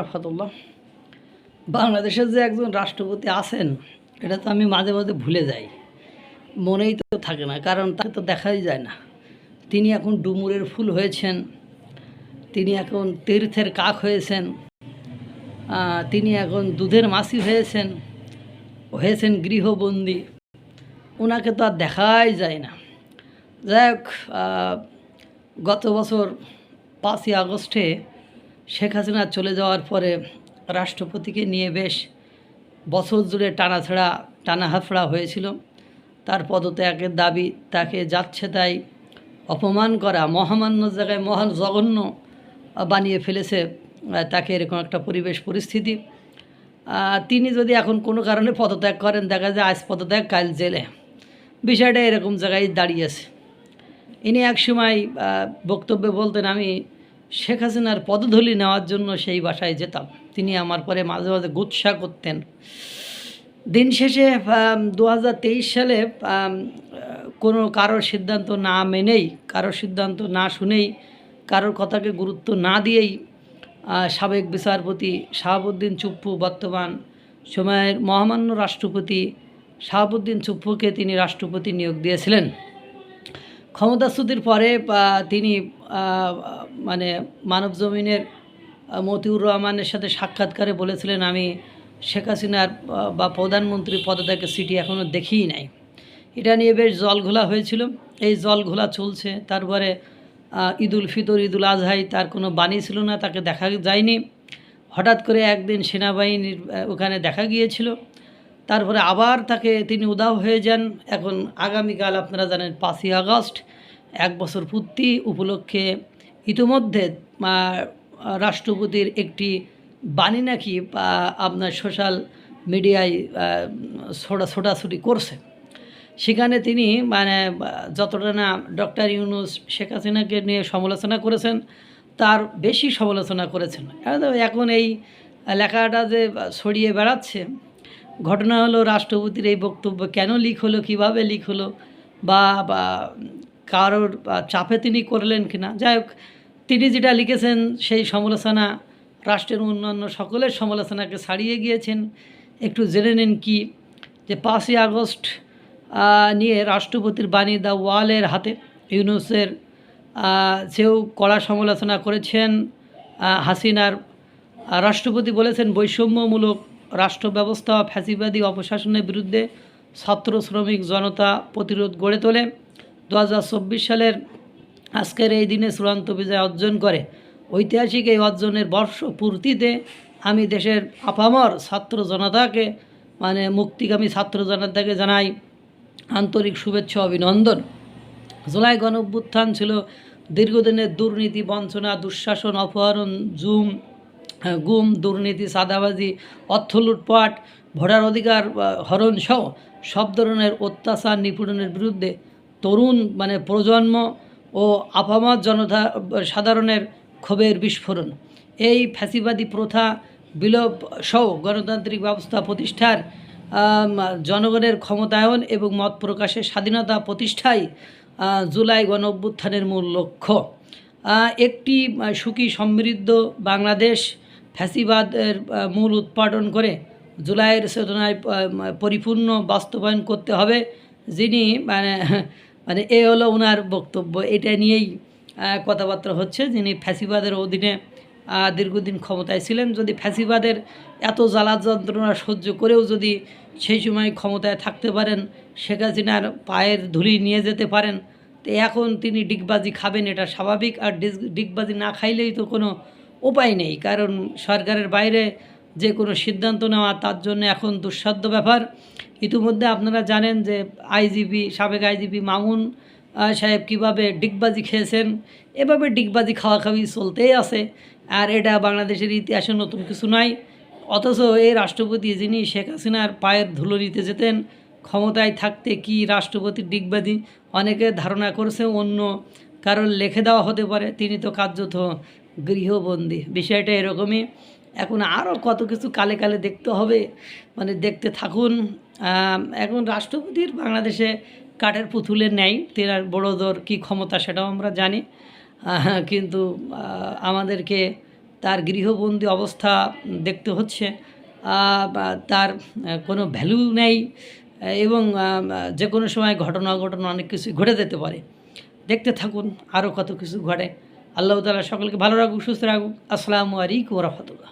রহমতুল্লাহ বাংলাদেশের যে একজন রাষ্ট্রপতি আছেন, এটা তো আমি মাঝে মাঝে ভুলে যাই। মনেই তো থাকে না, কারণ তাকে তো দেখাই যায় না। তিনি এখন ডুমুরের ফুল হয়েছেন, তিনি এখন তীর্থের কাক হয়েছেন তিনি এখন দুধের মাসি হয়েছেন হয়েছেন গৃহবন্দী। ওনাকে তো আর দেখাই যায় না। যাই হোক গত বছর পাঁচই আগস্টে শেখ হাসিনা চলে যাওয়ার পরে রাষ্ট্রপতিকে নিয়ে বেশ বছর জুড়ে টানাছাড়া টানা হাফড়া হয়েছিল। তার পদত্যাগের দাবি তাকে যাচ্ছে তাই অপমান করা, মহামান্য জায়গায় মহান জঘন্য বানিয়ে ফেলেছে তাকে এরকম একটা পরিবেশ পরিস্থিতি। তিনি যদি এখন কোনো কারণে পদত্যাগ করেন, দেখা যায় আজ পদত্যাগ, কাল জেলে। বিষয়টা এরকম জায়গায় দাঁড়িয়েছে। ইনি এক সময় বক্তব্যে বলতেন, আমি শেখ হাসিনার পদধূলি নেওয়ার জন্য সেই বাসায় যেতাম। তিনি আমার পরে মাঝে মাঝে গুৎসা করতেন। দিন শেষে দু হাজার তেইশ সালে কোনো কারোর সিদ্ধান্ত না মেনেই, কারোর সিদ্ধান্ত না শুনেই, কারোর কথাকে গুরুত্ব না দিয়েই সাবেক বিচারপতি শাহাবুদ্দিন চুপ্পু, বর্তমান সময়ের মহামান্য রাষ্ট্রপতি শাহাবুদ্দিন চুপ্পুকে তিনি রাষ্ট্রপতি নিয়োগ দিয়েছিলেন। ক্ষমতাচ্যুতির পরে তিনি মানে মানব জমিনের মতিউর রহমানের সাথে সাক্ষাৎকারে বলেছিলেন, আমি শেখ হাসিনার বা প্রধানমন্ত্রী পদত্যাগের সিটি এখনও দেখিই নাই। এটা নিয়ে বেশ জল ঘোলা হয়েছিল। এই জল ঘোলা চলছে। তারপরে ঈদুল ফিতর, ঈদুল আজহাই তার কোনো বাণী ছিল না, তাকে দেখা যায়নি। হঠাৎ করে একদিন সেনাবাহিনীর ওখানে দেখা গিয়েছিল। তারপরে আবার তাকে তিনি উদাও হয়ে যান। এখন আগামীকাল আপনারা জানেন পাঁচই আগস্ট। এক বছর পূর্তি উপলক্ষে ইতিমধ্যে রাষ্ট্রপতির একটি বাণী নাকি আপনার সোশ্যাল মিডিয়ায় ছোটা ছোটাছুটি করছে। সেখানে তিনি মানে যতটা না ডক্টর ইউনুস শেখ হাসিনাকে নিয়ে সমালোচনা করেছেন, তার বেশি সমালোচনা করেছেন। এখন এই লেখাটা যে ছড়িয়ে বেড়াচ্ছে, ঘটনা হলো রাষ্ট্রপতির এই বক্তব্য কেন লিক হলো, কীভাবে লিক হলো বা কারোর চাপে তিনি করলেন কিনা। যাই হোক, তিনি যেটা লিখেছেন, সেই সমালোচনা রাষ্ট্রের অন্যান্য সকলের সমালোচনাকে ছাড়িয়ে গিয়েছেন। একটু জেনে নিন কি? যে পাঁচই আগস্ট নিয়ে রাষ্ট্রপতির বাণী দ্য ওয়ালের হাতে ইউনুসের সেও কড়া সমালোচনা করেছেন। হাসিনার রাষ্ট্রপতি বলেছেন, বৈষম্যমূলক রাষ্ট্র ব্যবস্থা ফ্যাসিবাদী অপশাসনের বিরুদ্ধে ছাত্র শ্রমিক জনতা প্রতিরোধ গড়ে তোলে। দু হাজার চব্বিশ সালের আজকের এই দিনে চূড়ান্ত বিজয় অর্জন করে ঐতিহাসিক এই অর্জনের বর্ষ পূর্তিতে আমি দেশের আপামর ছাত্র জনতাকে মানে মুক্তিগামী ছাত্র জনতাকে জানাই আন্তরিক শুভেচ্ছা, অভিনন্দন। জুলাই গণ অভ্যুত্থান ছিল দীর্ঘদিনের দুর্নীতি, বঞ্চনা, দুঃশাসন, অপহরণ, জুম, গুম, দুর্নীতি সাদাবাজি অর্থ লুটপাট, ভোটার অধিকার হরণ সহ সব ধরনের অত্যাচার নিপীড়নের বিরুদ্ধে তরুণ মানে প্রজন্ম ও আপামত জনতা, সাধারণের ক্ষোভের বিস্ফোরণ। এই ফ্যাসিবাদী প্রথা বিলোপ সহ গণতান্ত্রিক ব্যবস্থা প্রতিষ্ঠার জনগণের ক্ষমতায়ন এবং মত প্রকাশের স্বাধীনতা প্রতিষ্ঠাই জুলাই গণ অভ্যুত্থানের মূল লক্ষ্য। একটি সুখী সমৃদ্ধ বাংলাদেশ ফ্যাসিবাদের মূল উৎপাদন করে জুলাইয়ের চেতনায় পরিপূর্ণ বাস্তবায়ন করতে হবে, যিনি মানে মানে এ হলো ওনার বক্তব্য। এটা নিয়েই কথাবার্তা হচ্ছে। যিনি ফ্যাসিবাদের অধীনে দীর্ঘদিন ক্ষমতায় ছিলেন, যদি ফ্যাসিবাদের এত জ্বালা যন্ত্রণা সহ্য করেও যদি সেই সময় ক্ষমতায় থাকতে পারেন, শেখ হাসিনার পায়ের ধুলি নিয়ে যেতে পারেন, তো এখন তিনি ডিগবাজি খাবেন, এটা স্বাভাবিক। আর ডিগবাজি না খাইলেই তো কোনো উপায় নেই। কারণ সরকারের বাইরে যে কোনো সিদ্ধান্ত নেওয়া, তার জন্য এখন দুঃসাধ্য ব্যাপার। ইতিমধ্যে আপনারা জানেন যে আইজিপি, সাবেক আইজিপি মামুন সাহেব কীভাবে ডিগবাজি খেয়েছেন, এভাবে ডিগবাজি খাওয়া খাওয়ি চলতেই আছে। আর এটা বাংলাদেশের ইতিহাসে নতুন কিছু নাই। অথচ এই রাষ্ট্রপতি যিনি, শেখ হাসিনার পায়ের ধুলো নিতে যেতেন, ক্ষমতায় থাকতে কি রাষ্ট্রপতি ডিগবাজি? অনেকে ধারণা করছে অন্য কারোর লেখে দেওয়া হতে পারে। তিনি তো কার্যত গৃহবন্দী। বিষয়টা এরকমই। এখন আরও কত কিছু কালে কালে দেখতে হবে। মানে দেখতে থাকুন। এখন রাষ্ট্রপতির বাংলাদেশে কাঠের পুতুলের নেই। তেনার বড়োদর কী ক্ষমতা সেটাও আমরা জানি। কিন্তু আমাদেরকে তার গৃহবন্দী অবস্থা দেখতে হচ্ছে। তার কোনো ভ্যালু নেই এবং যে কোনো সময় ঘটনা ঘটনা অনেক কিছু ঘটে যেতে পারে। দেখতে থাকুন আরও কত কিছু ঘটে। আল্লাহ তালা সকলকে ভালো রাখুক, সুস্থ রাখুক। আসসালামু আলাইকুম রহমতুল্লাহ।